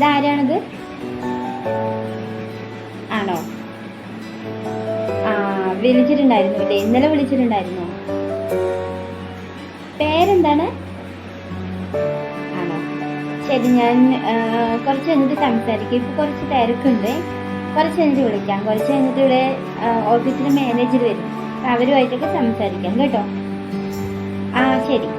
ഇതാരാണിത്? ആണോ? ആ വിളിച്ചിട്ടുണ്ടായിരുന്നു ഇല്ലേ? ഇന്നലെ വിളിച്ചിട്ടുണ്ടായിരുന്നു? പേരെന്താണ്? ആണോ? ശരി ഞാൻ കുറച്ച് കഴിഞ്ഞിട്ട് സംസാരിക്കും. ഇപ്പൊ കുറച്ച് തിരക്കുണ്ട്. കുറച്ച് കഴിഞ്ഞിട്ട് വിളിക്കാം. കുറച്ച് കഴിഞ്ഞിട്ട് ഇവിടെ ഓഫീസിലെ മാനേജർ വരും. അവരുമായിട്ടൊക്കെ സംസാരിക്കാം കേട്ടോ? ആ ശരി.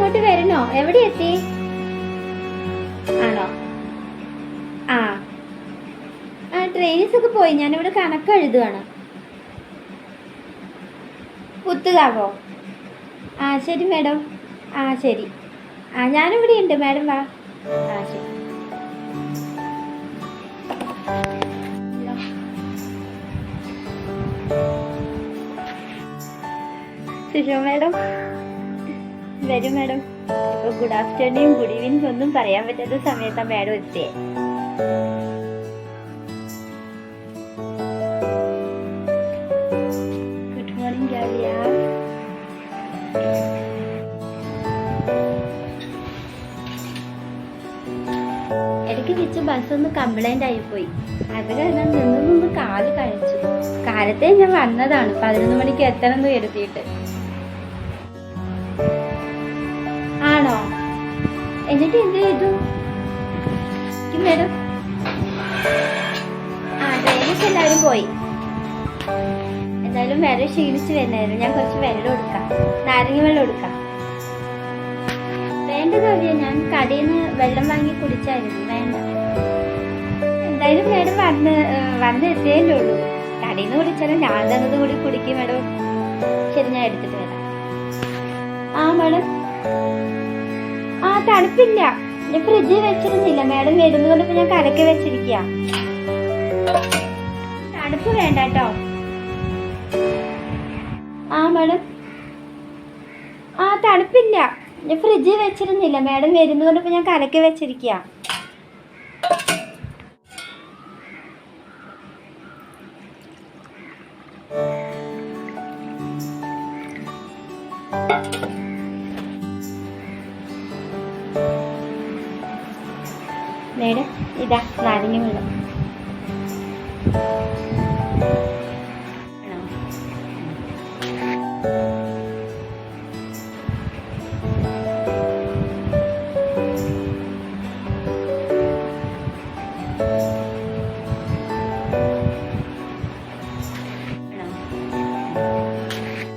ഞാൻ അങ്ങോട്ട് വരണോ? എവിടെ എത്തി? ആണോ? ആ. ആ ട്രെയിനിസ് ഒക്കെ പോയി. ഞാനിവിടെ കണക്ക് എഴുതുകയാണ് പുത്തുകാവോ ആ ശരി മേഡം. ആ ശരി. ആ ഞാനിവിടെ ഉണ്ട്. മാഡം വാ. ആ ശരി. സുഷോ മാഡം. വരും മാഡം. ഇപ്പൊ ഗുഡ് ആഫ്റ്റർനൂൺ ഗുഡ് ഈവനിങ് ഒന്നും പറയാൻ പറ്റാത്ത സമയത്താണ് മാഡം എത്തിയേ. ഗുഡ് മോർണിംഗ് ഗാലിയ. ഇടയ്ക്ക് വെച്ച ബസ് ഒന്ന് കംപ്ലൈന്റ് ആയിപ്പോയി അത് കാരണം നിന്ന് നിന്ന് കാൽ കഴിച്ചു. കാലത്തെ ഞാൻ വന്നതാണ്. പതിനൊന്ന് മണിക്ക് എത്തണം എന്ന് കരുതിയിട്ട്. ആണോ? എന്നിട്ട് എന്ത് ചെയ്തു? മേഡം. ആ ഡ്രൈവേഴ്സ് എല്ലാവരും പോയി. എന്തായാലും വേറെ ക്ഷീണിച്ച് വരുന്നായിരുന്നു ഞാൻ കുറച്ച് വെള്ളം കൊടുക്കാം. നാരങ്ങ വെള്ളം കൊടുക്കാം. വേണ്ട കാവ്യ ഞാൻ കടയിൽ നിന്ന് വെള്ളം വാങ്ങി കുടിച്ചായിരുന്നു. വേണ്ട. എന്തായാലും മേഡം വന്ന് ഏഹ്, വന്ന് എത്തിയല്ലേ ഉള്ളൂ. കടയിൽ നിന്ന് കുടിച്ചാലും ഞാൻ തന്നത് കൂടി കുടിക്കും മേഡം. ശരി ഞാൻ എടുത്തിട്ട് വരാം. ആ മേഡം. തണുപ്പില്ല. ഞാൻ ഫ്രിഡ്ജിൽ വെച്ചിരുന്നില്ല. മാഡം വരുന്നതുകൊണ്ട് ഞാൻ കലക്കി വെച്ചിരിക്കുക തണുപ്പ് വേണ്ട കേട്ടോ ആ മാഡം. ആ തണുപ്പില്ല. ഞാൻ ഫ്രിഡ്ജിൽ വെച്ചിരുന്നില്ല. മാഡം വരുന്നതുകൊണ്ട് ഞാൻ കലക്കി വെച്ചിരിക്കുക മേഡം ഇതാ നാരങ്ങ വെള്ളം?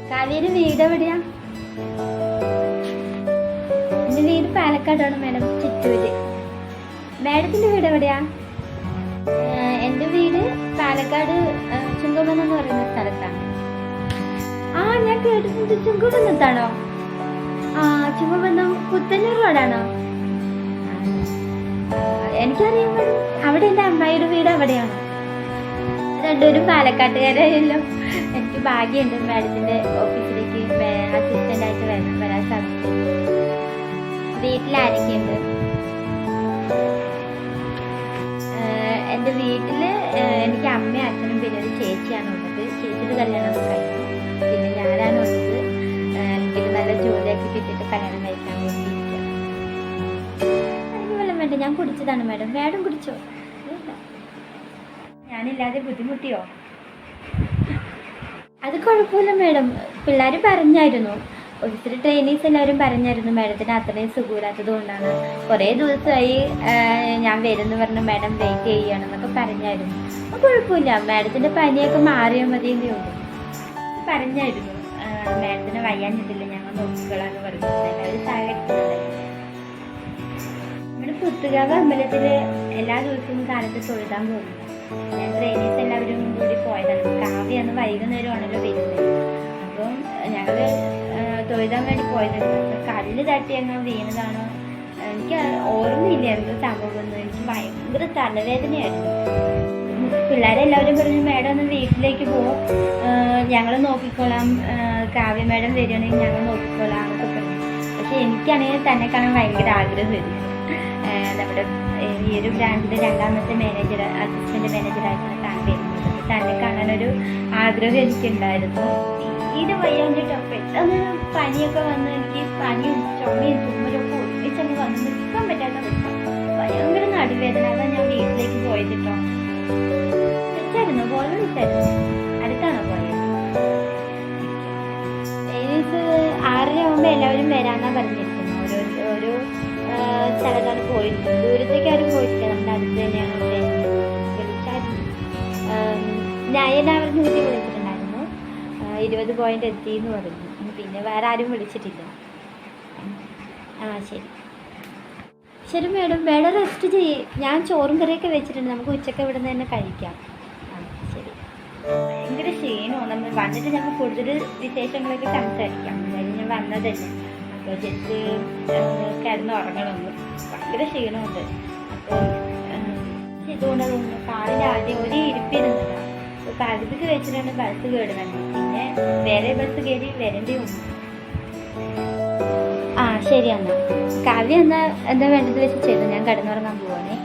കാവേരി വീട് എവിടെയാ എന്റെ വീട് പാലക്കാടാണ് മാഡം ചിറ്റൂര് മാഡത്തിന്റെ വീട് എവിടെയാ? എന്റെ എന്റെ വീട് പാലക്കാട് ഏഹ് ചുങ്കമനം എന്ന് പറയുന്ന സ്ഥലത്താണ്. ആ ഞാൻ കേട്ടിട്ടുണ്ട്. ചുങ്കമന്നത്താണോ ആ ചുങ്കമന്നം പുത്തന്നൂർ റോഡാണോ? എനിക്കറിയുമ്പോൾ. അവിടെ എന്റെ അമ്മായിയുടെ വീട് അവിടെയാണ്. രണ്ടുപേരും പാലക്കാട്ടുകാരായല്ലോ. എനിക്ക് ഭാഗ്യമുണ്ട് മാഡത്തിന്റെ ഓഫീസിലേക്ക് അസിസ്റ്റന്റ് ആയിട്ട് വരാൻ വരാൻ സാധിച്ചു. വീട്ടിലാരൊക്കെയുണ്ട്? എന്റെ വീട്ടിൽ എനിക്ക് അമ്മയും അച്ഛനും പിന്നെ ഒരു ചേച്ചിയാണ് ഉള്ളത്. ചേച്ചിയുടെ കല്യാണം കഴിഞ്ഞു. പിന്നെ ഞാനാണ് ഉള്ളത്. എനിക്കൊരു നല്ല ജോലിയൊക്കെ കിട്ടിയിട്ട് കല്യാണം കഴിക്കാൻ വേണ്ടിയിരിക്കുക എനിക്ക് വെള്ളം വേണ്ട ഞാൻ കുടിച്ചതാണ് മാഡം. മാഡം കുടിച്ചോ. ഞാനില്ലാതെ ബുദ്ധിമുട്ടിയോ? അത് കുഴപ്പമില്ല മാഡം. പിള്ളേർ പറഞ്ഞായിരുന്നു. ഒത്തിരി ട്രെയിനീസ് എല്ലാവരും പറഞ്ഞായിരുന്നു മാഡത്തിന് അത്രയും സുഖമില്ലാത്തത് കൊണ്ടാണ്. കുറേ ദിവസമായി ഞാൻ വരുന്നു പറഞ്ഞു മാഡം വെയിറ്റ് ചെയ്യണമെന്നൊക്കെ പറഞ്ഞായിരുന്നു. അപ്പോൾ കുഴപ്പമില്ല മാഡത്തിന്റെ പനിയൊക്കെ മാറിയാൽ മതി എന്നേ ഉള്ളൂ. പറഞ്ഞായിരുന്നു മാഡത്തിന് വയ്യാഞ്ഞിട്ടില്ല ഞങ്ങൾ നോക്കിക്കൊള്ളാന്ന് പറഞ്ഞു. സഹകരിക്കുന്നുണ്ടായിരുന്നു നമ്മുടെ പുത്തുകാവ് അമ്പലത്തിൽ എല്ലാ ദിവസവും കാലത്ത് തൊഴുതാൻ പോകുന്നു. ഞാൻ ട്രെയിനീസ് എല്ലാവരും കൂടി പോയതാണ്. കാവ്യ അന്ന് വൈകുന്നേരമാണല്ലോ വരുന്നത്. അപ്പം ഞങ്ങൾ തൊഴുതാൻ വേണ്ടി പോയത് കല്ല് തട്ടി അങ്ങ് വീണതാണോ? എനിക്ക് ഓർമ്മയില്ല എന്തോ സംഭവം എന്ന് എനിക്ക് ഭയങ്കര തലവേദനയായിരുന്നു. പിള്ളേരെല്ലാവരും പറഞ്ഞു മേഡം ഒന്ന് വീട്ടിലേക്ക് പോകും ഞങ്ങൾ നോക്കിക്കോളാം. കാവ്യ മേഡം വരികയാണെങ്കിൽ ഞങ്ങൾ നോക്കിക്കോളാം എന്നൊക്കെ പറഞ്ഞു. പക്ഷെ എനിക്കാണെങ്കിൽ തന്നെ കാണാൻ ഭയങ്കര ആഗ്രഹമായിരുന്നു. നമ്മുടെ ഈ ഒരു ബ്രാൻഡിന്റെ രണ്ടാമത്തെ മാനേജർ അസിസ്റ്റന്റ് മാനേജറായിട്ടാണ് താൻ വരുന്നത്. തന്നെ കാണാനൊരു ആഗ്രഹം എനിക്കുണ്ടായിരുന്നു. തീരെ വയ്യാഞ്ഞിട്ട് പെട്ടെന്ന് പനിയൊക്കെ വന്ന് എനിക്ക് പനിയും ചുമയും തുമ്മലൊക്കെ ഒന്നിച്ചങ്ങ് വന്ന് നിൽക്കാൻ പറ്റാത്ത ഭയങ്കര നടുവേദന അതാ ഞാൻ വീട്ടിലേക്ക് പോയതിട്ടോ വിളിച്ചായിരുന്നു? പോലെ വിളിച്ചായിരുന്നു? അടുത്താണോ പോയത്? ഏകദേശം ആറര ആകുമ്പോൾ എല്ലാവരും വരാന്നാ പറഞ്ഞിരിക്കുന്നു ഓരോ ഓരോ സ്ഥലത്താണ് പോയിരുന്നത്. ദൂരത്തേക്ക് ആരും പോയിട്ടില്ല. നമ്മുടെ അടുത്ത് തന്നെയാണ്. വിളിച്ചായിരുന്നു. ഞാൻ നയന വിളിച്ചു ഇരുപത് പോയിന്റ് എത്തി എന്ന് പറഞ്ഞു പിന്നെ വേറെ ആരും വിളിച്ചിട്ടില്ല. ആ ശരി. ശരി മേഡം മേഡം റെസ്റ്റ് ചെയ്യേ. ഞാൻ ചോറും കറിയൊക്കെ വെച്ചിട്ടുണ്ട്. നമുക്ക് ഉച്ചയ്ക്ക് ഇവിടെ നിന്ന് തന്നെ കഴിക്കാം. ശരി. ഭയങ്കര ക്ഷീണമാണ് നമ്മൾ വന്നിട്ട് ഞങ്ങൾ കൂടുതൽ വിശേഷങ്ങളൊക്കെ സംസാരിക്കാം. എന്തായാലും ഞാൻ വന്നതല്ലേ. അപ്പോൾ ജസ്റ്റ് കിടന്ന് ഉറങ്ങണമെന്ന് ഭയങ്കര ക്ഷീണമുണ്ട്. അപ്പോൾ ഇതുകൊണ്ട് തോന്നുന്നു ആദ്യം ഒരു ഇരിപ്പിരുന്നതാണ് അപ്പോൾ പകുതിക്ക് വെച്ചിട്ടാണ് ബസ് കയറുന്നത് പിന്നെ വേറെ ബസ് കയറി വരേണ്ടി വന്നു. ആ ശരി എന്നാ കാവ്യ എന്നാ എന്താ വേണ്ടത് വെച്ച് ചെയ്തു ഞാൻ കടന്നുറങ്ങാൻ പോവാണേ.